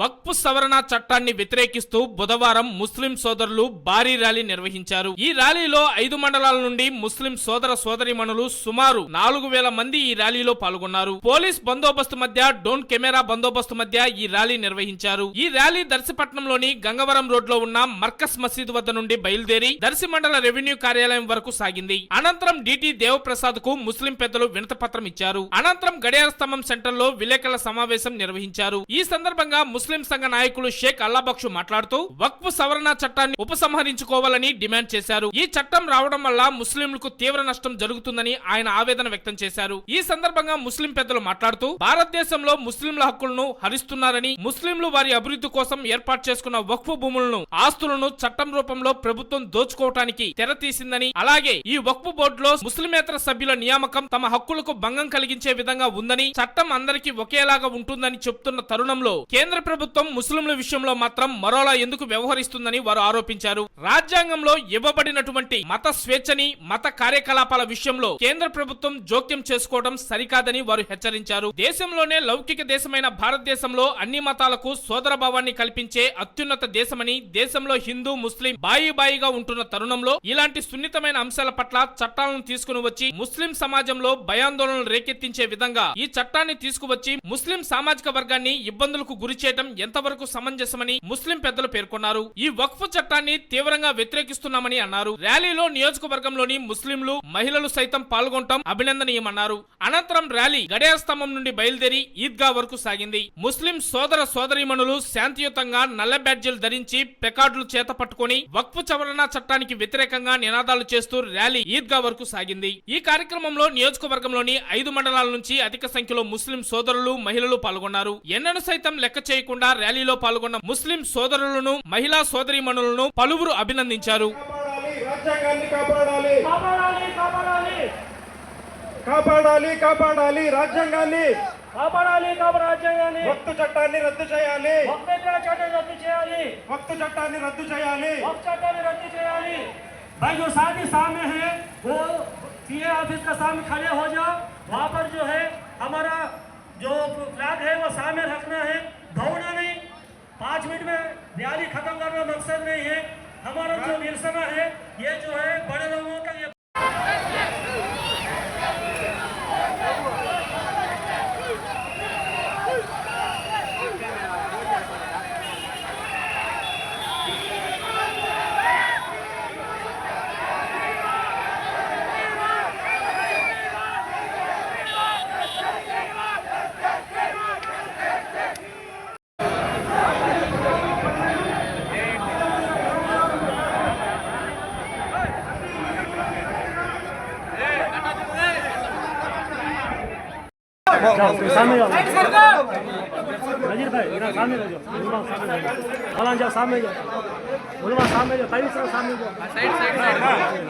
వక్ఫ్ సవరణ చట్టాన్ని వ్యతిరేకిస్తూ బుధవారం ముస్లిం సోదరులు భారీ ర్యాలీ నిర్వహించారు. ఈ ర్యాలీలో ఐదు మండలాల నుండి ముస్లిం సోదర సోదరిమణులు సుమారు నాలుగు వేల మంది ఈ ర్యాలీలో పాల్గొన్నారు. పోలీస్ బందోబస్తు మధ్య డోన్ కెమెరా బందోబస్తు మధ్య ఈ ర్యాలీ నిర్వహించారు. ఈ ర్యాలీ దర్శిపట్నంలోని గంగవరం రోడ్లో ఉన్న మర్కస్ మసీదు వద్ద నుండి బయలుదేరి దర్శి మండల రెవెన్యూ కార్యాలయం వరకు సాగింది. అనంతరం డిటి దేవప్రసాద్కు ముస్లిం పెద్దలు వినతపత్రం ఇచ్చారు. అనంతరం గడియార స్తంభం సెంటర్లో విలేకరుల సమావేశం నిర్వహించారు. ఈ సందర్భంగా ముస్లిం ముస్లిం సంఘ నాయకులు షేక్ అల్లాబక్షు మాట్లాడుతూ వక్ఫ్ సవరణ చట్టాన్ని ఉపసంహరించుకోవాలని డిమాండ్ చేశారు. ఈ చట్టం రావడం వల్ల ముస్లింలకు తీవ్ర నష్టం జరుగుతుందని ఆయన ఆవేదన వ్యక్తం చేశారు. ఈ సందర్భంగా ముస్లిం పెద్దలు మాట్లాడుతూ భారతదేశంలో ముస్లింల హక్కులను హరిస్తున్నారని ముస్లింలు వారి అభివృద్ధి కోసం ఏర్పాటు చేసుకున్న వక్ఫ్ భూములను ఆస్తులను చట్టం రూపంలో ప్రభుత్వం దోచుకోవటానికి తెర తీసిందని అలాగే ఈ వక్ఫ్ బోర్డులో ముస్లిమేతర సభ్యుల నియామకం తమ హక్కులకు భంగం కలిగించే విధంగా ఉందని చట్టం అందరికీ ఒకేలాగా ఉంటుందని చెప్తున్న తరుణంలో కేంద్ర ప్రభుత్వం ప్రభుత్వం ముస్లింల విషయంలో మాత్రం మరోలా ఎందుకు వ్యవహరిస్తుందని వారు ఆరోపించారు. రాజ్యాంగంలో ఇవ్వబడినటువంటి మత స్వేచ్ఛని మత కార్యకలాపాల విషయంలో కేంద్ర ప్రభుత్వం జోక్యం చేసుకోవడం సరికాదని వారు హెచ్చరించారు. దేశంలోనే లౌకిక దేశమైన భారతదేశంలో అన్ని మతాలకు సోదర భావాన్ని కల్పించే అత్యున్నత దేశమని దేశంలో హిందూ ముస్లిం బాయి బాయిగా ఉంటున్న తరుణంలో ఇలాంటి సున్నితమైన అంశాల పట్ల చట్టాలను తీసుకుని వచ్చి ముస్లిం సమాజంలో భయాందోళనలు రేకెత్తించే విధంగా ఈ చట్టాన్ని తీసుకువచ్చి ముస్లిం సామాజిక వర్గాన్ని ఇబ్బందులకు గురి చేయడం ఎంతవరకు సమంజసమని ముస్లిం పెద్దలు పేర్కొన్నారు. ఈ వక్ఫ్ చట్టాన్ని తీవ్రంగా వ్యతిరేకిస్తున్నామని అన్నారు. ర్యాలీలో నియోజకవర్గంలోని ముస్లింలు మహిళలు సైతం పాల్గొనడం అభినందనీయమన్నారు. అనంతరం ర్యాలీ గడియార స్తంభం నుండి బయలుదేరి ఈద్గా వరకు సాగింది. ముస్లిం సోదర సోదరీమణులు శాంతియుతంగా నల్ల బ్యాడ్జీలు ధరించి పెకార్డులు చేత పట్టుకొని వక్ఫ్ సవరణ చట్టానికి వ్యతిరేకంగా నినాదాలు చేస్తూ ర్యాలీ ఈద్గా వరకు సాగింది. ఈ కార్యక్రమంలో నియోజకవర్గంలోని ఐదు మండలాల నుంచి అధిక సంఖ్యలో ముస్లిం సోదరులు మహిళలు పాల్గొన్నారు. ఎన్నను సైతం లెక్క చేయకుండా ర్యాలీలో పాల్గొన్న ముస్లిం సోదరులను మహిళా సోదరీమణులను పలువురు అభినందించారు కాపాడాలి రాజ్యాంగాన్ని కాపాడాలి కాపాడాలి కాపాడాలి రాజ్యాంగాన్ని కాపాడాలి కాపాడాలి రాజ్యాంగాన్ని వక్తు చట్టాన్ని రద్దు చేయాలి ఒక్కొక్క చట్టం రద్దు చేయాలి వక్తు చట్టాన్ని రద్దు చేయాలి ఒక చట్టాన్ని रद्द చేయాలి भाई जो साथी सामने है वो सीए ऑफिस का सामने खड़े हो जाओ वहाँ पर जो है हमारा जो फ्लैग है वो सामने खत्म करना मकसद नहीं है। हमारा जो निरसना है ये जो है बड़े लोगों का 三面就，三面就，三面就，三面就，三面就，就，三面就，三，三面就，三面就，三面就，三面就，三，三面就，三面就，三面就，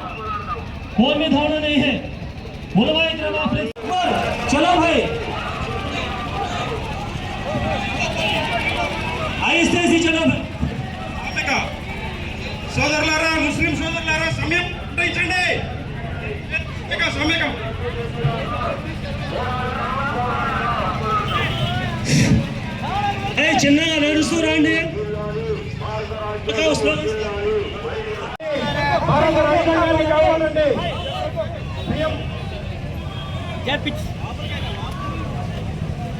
कौन में दौड़ना नहीं है बोलो भाई इधर आप चलो भाई आहिस्ते से चलो भाई ఇక సోదరులారా ముస్లిం సోదరులారా సమయం గ్రహించండి ఇక సమయం ఏ చిన్నగా నడుస్తూ రండి ఇంకా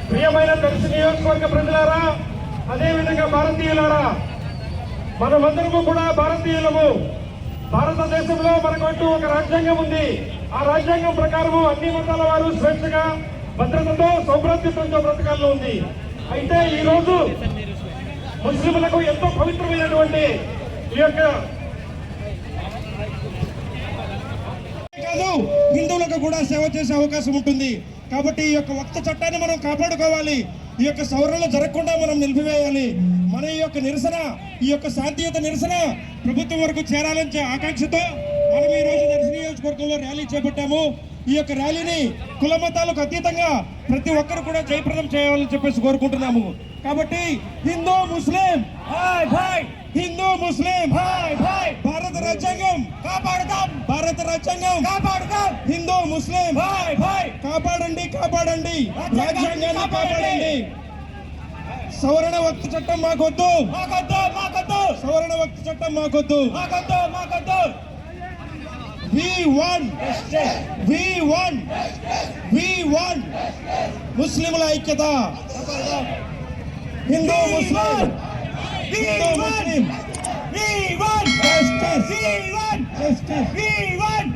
ప్రియమైన దర్శి నియోజకవర్గ ప్రజలారా అదేవిధంగా భారతీయులారా మనమందరము కూడా భారతీయులము. భారతదేశంలో మనకంటూ ఒక రాజ్యాంగం ఉంది. ఆ రాజ్యాంగం ప్రకారము అన్ని మతాల వారు స్వేచ్ఛగా భద్రతతో సౌభ్రాతృత్వంతో బ్రతకాల్లో ఉంది. అయితే ఈ రోజు ముస్లింలకు ఎంతో పవిత్రమైనటువంటి ఈ యొక్క కాదు కూడా సేవ చేసే అవకాశం ఉంటుంది. కాబట్టి ఈ యొక్క వక్త చట్టాన్ని మనం కాపాడుకోవాలి. ఈ యొక్క సవరణలు జరగకుండా మనం నిలిపివేయాలి. మన ఈ యొక్క నిరసన ఈ యొక్క శాంతియుత నిరసన ప్రభుత్వం వరకు చేరాలని ఆకాంక్షతో మనం ఈ రోజు నిరసన నియోజకవర్గంలో ర్యాలీ చేపట్టాము. ఈ యొక్క ర్యాలీని కుల మతాలకు అతీతంగా ప్రతి ఒక్కరు కూడా జయప్రదం చేయాలని చెప్పేసి కోరుకుంటున్నాము. కాబట్టి హిందూ ముస్లిం హాయ్ హిందూ ముస్లిం హాయ్ భాయ్ రాజ్యాంగం కాపాడుతాం భారత రాజ్యాంగం. కాపాడుతాం హిందూ ముస్లిం. హాయ్ భాయ్ కాపాడండి కాపాడండి. రాజ్యాంగాన్ని కాపాడండి. సవరణ వక్త చట్టం మాకొద్దు. మాకొద్దు మాకొద్దు. సవరణ వక్త చట్టం మాకొద్దు. మాకొద్దు మాకొద్దు. We one. We one. We one. ముస్లింల ఐక్యత. హిందూ ముస్లిం. హిందూ ముస్లిం. We won! Justice! We won! Justice! We won!